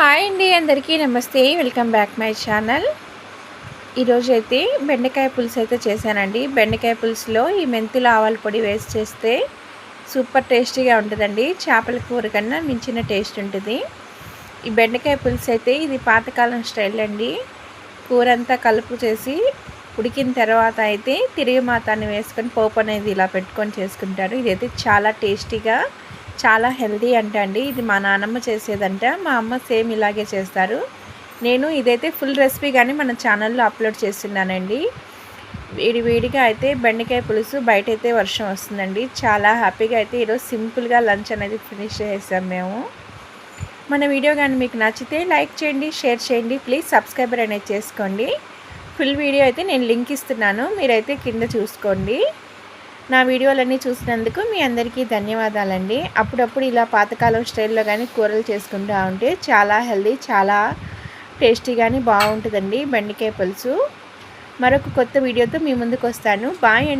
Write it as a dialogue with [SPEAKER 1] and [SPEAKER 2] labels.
[SPEAKER 1] Hi అండి అందరికీ నమస్తే. వెల్కమ్ బ్యాక్ మై ఛానల్ ఈరోజు అయితే బెండకాయ పులుసు అయితే చేశానండి. బెండకాయ పులుసులో ఈ మెంతుల ఆవాల పొడి వేసి చేస్తే సూపర్ టేస్టీగా ఉంటుందండి. చేపల కూర కన్నా మించిన టేస్ట్ ఉంటుంది. ఈ బెండకాయ పులుసు అయితే ఇది పాతకాలం స్టైల్ అండి. కూర అంతా కలుపు చేసి ఉడికిన తర్వాత అయితే తిరిగి మాతాన్ని వేసుకొని పోపు అనేది ఇలా పెట్టుకొని చేసుకుంటారు. ఇదైతే చాలా టేస్టీగా చాలా హెల్దీ అంట అండి. ఇది మా నాన్నమ్మ చేసేదంట. మా అమ్మ సేమ్ ఇలాగే చేస్తారు. నేను ఇదైతే ఫుల్ రెసిపీ కానీ మన ఛానల్లో అప్లోడ్ చేస్తున్నానండి. వేడి వేడిగా అయితే బెండకాయ పులుసు బయట అయితే వర్షం వస్తుందండి. చాలా హ్యాపీగా అయితే ఈరోజు సింపుల్గా లంచ్ అనేది ఫినిష్ చేసాం మేము. మన వీడియో కానీ మీకు నచ్చితే లైక్ చేయండి షేర్ చేయండి ప్లీజ్ సబ్స్క్రైబర్ అనేది చేసుకోండి. ఫుల్ వీడియో అయితే నేను లింక్ ఇస్తున్నాను. మీరైతే కింద చూసుకోండి. నా వీడియోలన్నీ చూసినందుకు మీ అందరికీ ధన్యవాదాలండి. అప్పుడప్పుడు ఇలా పాతకాలం స్టైల్లో కానీ కూరలు చేసుకుంటూ ఉంటే చాలా హెల్దీ చాలా టేస్టీగాని బాగుంటుందండి బెండకాయ పులుసు. మరొక కొత్త వీడియోతో మీ ముందుకు వస్తాను బాయ్ అండి.